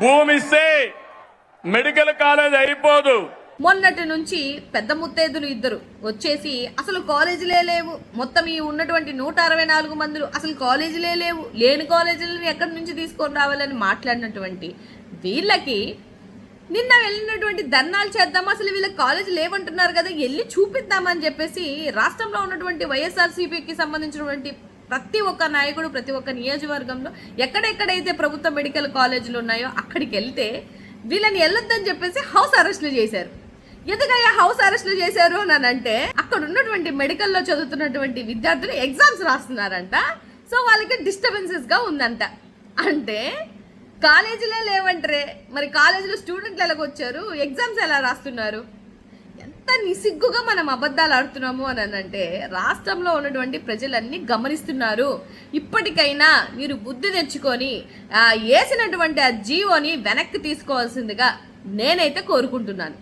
భూమి ఇస్తే medical college అయిపోదు. మొన్నటి నుంచి పెద్ద ముత్తైదులు ఇద్దరు. వచ్చేసి అసలు కాలేజీలే లేవు. మొత్తం ఈ ఉన్నటువంటి నూట అరవై నాలుగు మందులు అసలు కాలేజీలే లేవు. లేని కాలేజీలను ఎక్కడి నుంచి తీసుకొని రావాలని మాట్లాడినటువంటి వీళ్ళకి నిన్న వెళ్ళినటువంటి ధర్నాలు చేద్దాం అసలు వీళ్ళ కాలేజీ లేవంటున్నారు కదా వెళ్ళి చూపిద్దామని చెప్పేసి రాష్ట్రంలో ఉన్నటువంటి వైఎస్ఆర్సీపీకి సంబంధించినటువంటి ప్రతి ఒక్క నాయకుడు ప్రతి ఒక్క నియోజకవర్గంలో ఎక్కడెక్కడైతే ప్రభుత్వ మెడికల్ కాలేజీలు ఉన్నాయో అక్కడికి వెళ్తే వీళ్ళని వెళ్ళొద్దని చెప్పేసి హౌస్ అరెస్టులు చేశారు. ఎందుకయ్యా హౌస్ అరెస్టులు చేశారు అని అంటే అక్కడ ఉన్నటువంటి మెడికల్లో చదువుతున్నటువంటి విద్యార్థులు ఎగ్జామ్స్ రాస్తున్నారంట. సో వాళ్ళకి డిస్టర్బెన్సెస్గా ఉందంట. అంటే కాలేజీలే లేవంటారే. మరి కాలేజీలో స్టూడెంట్లు ఎలాగొచ్చారు ఎగ్జామ్స్ ఎలా రాస్తున్నారు? ఎంత నిసిగ్గుగా మనం అబద్ధాలు ఆడుతున్నాము అని అంటే రాష్ట్రంలో ఉన్నటువంటి ప్రజలన్నీ గమనిస్తున్నారు. ఇప్పటికైనా మీరు బుద్ధి తెచ్చుకొని ఆ, వేసినటువంటి ఆ జీవోని వెనక్కి తీసుకోవాల్సిందిగా నేనైతే కోరుకుంటున్నాను.